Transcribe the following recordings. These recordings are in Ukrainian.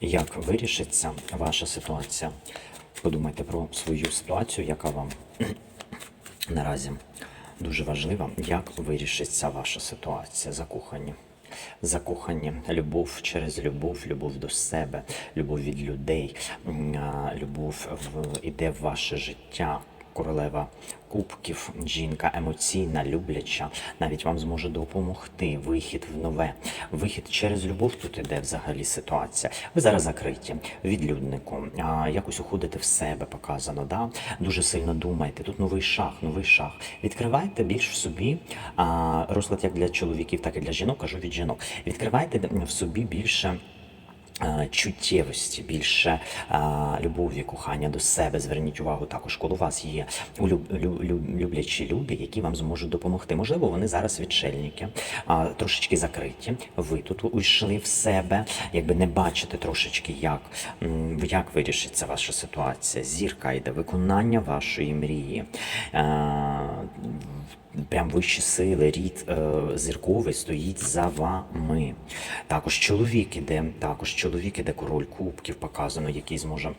Як вирішиться ваша ситуація? Подумайте про свою ситуацію, яка вам наразі дуже важлива. Як вирішиться ваша ситуація? Закохані. Закохані, любов через любов, любов до себе, любов від людей, любов в, іде в ваше життя. Королева кубків, жінка емоційна, любляча, навіть вам зможе допомогти. Вихід в нове. Вихід через любов тут іде взагалі ситуація. Ви зараз закриті відлюднику, якось уходите в себе, показано. Да? Дуже сильно думаєте. Тут новий шаг, новий шаг. Відкривайте більш в собі розклад як для чоловіків, так і для жінок. Кажу від жінок. Відкривайте в собі більше. Е, Чуттєвості, більше а, любові, кохання до себе. Зверніть увагу також, коли у вас є улюб, лю- лю- люблячі люди, які вам зможуть допомогти. Можливо, вони зараз відшельники, а, трошечки закриті. Ви тут уйшли в себе, якби не бачите трошечки, як, як вирішиться ваша ситуація. Зірка йде виконання вашої мрії. Е, Прям вищі сили, рід е, зірковий стоїть за вами. Також чоловік іде, також чоловік іде король кубків показано, який зможе.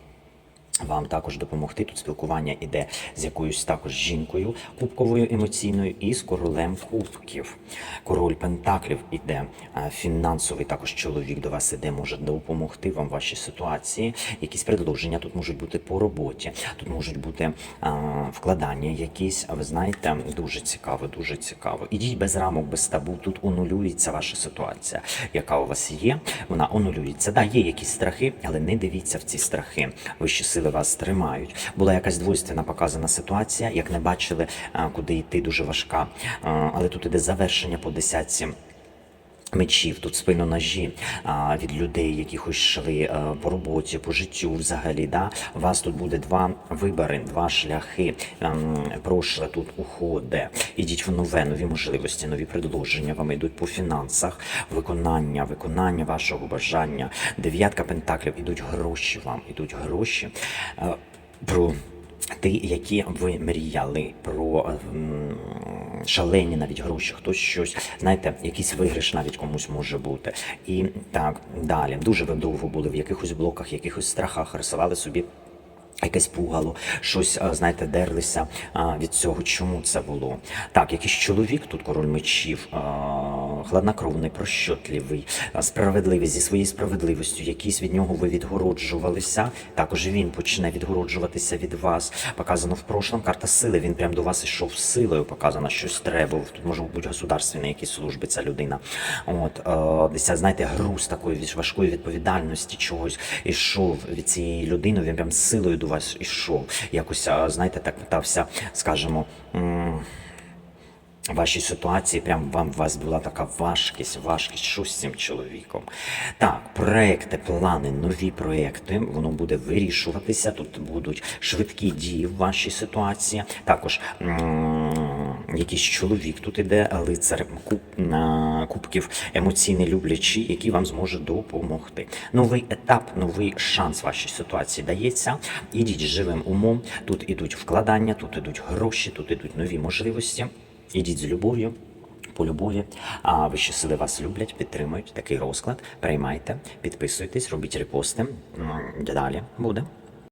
Вам також допомогти. Тут спілкування іде з якоюсь також жінкою кубковою емоційною і з королем кубків. Король Пентаклів іде фінансовий, також чоловік до вас іде, може допомогти вам в вашій ситуації. Якісь предложення тут можуть бути по роботі, тут можуть бути а, вкладання якісь. А ви знаєте, дуже цікаво, дуже цікаво. Ідіть без рамок, без табу. Тут онулюється ваша ситуація, яка у вас є. Вона онулюється. Да, є якісь страхи, але не дивіться в ці страхи. Вищі сили вас тримають. Була якась двойственна показана ситуація, як не бачили, куди йти, дуже важка. Але тут іде завершення по десятці. Мечів, тут спину ножі а, від людей, які хоч йшли а, по роботі, по життю взагалі. Да? У вас тут буде два вибори, два шляхи. Ем, прошле тут уходе. Ідіть в нове, нові можливості, нові предложення. Вам йдуть по фінансах, виконання, виконання вашого бажання. Дев'ятка пентаклів, ідуть гроші вам, ідуть гроші. Е, про Ті, які ви мріяли про ем, шалені навіть гроші, хтось щось, знаєте, якийсь виграш навіть комусь може бути. І так далі. Дуже ви довго були в якихось блоках, якихось страхах, рисували собі. Якесь пугало, щось, знаєте, дерлися від цього. Чому це було? Так, якийсь чоловік, тут король мечів, а, хладнокровний, прощотливий, справедливий зі своєю справедливістю, якийсь від нього ви відгороджувалися. Також він почне відгороджуватися від вас. Показано в прошлом карта сили. Він прям до вас ішов силою. Показано, щось треба. Тут може бути государственні якісь служби, ця людина. От е, десь, знаєте, груз такої важкої відповідальності чогось ішов від цієї людини. Він прям силою до вас ішов. Якось, знаєте, так питався, скажімо. Вашій ситуації, прям вам у вас була така важкість, важкість, що з цим чоловіком. Так, проекти, плани, нові проекти, воно буде вирішуватися. Тут будуть швидкі дії в вашій ситуації. Також якийсь чоловік тут іде, лицар куб, на кубків емоційний люблячий, який вам зможе допомогти. Новий етап, новий шанс вашій ситуації дається. Ідіть живим умом. Тут ідуть вкладання, тут ідуть гроші, тут ідуть нові можливості. Ідіть з любов'ю. По любові, а ви сили вас люблять, підтримують такий розклад. Приймайте, підписуйтесь, робіть репости. Далі буде.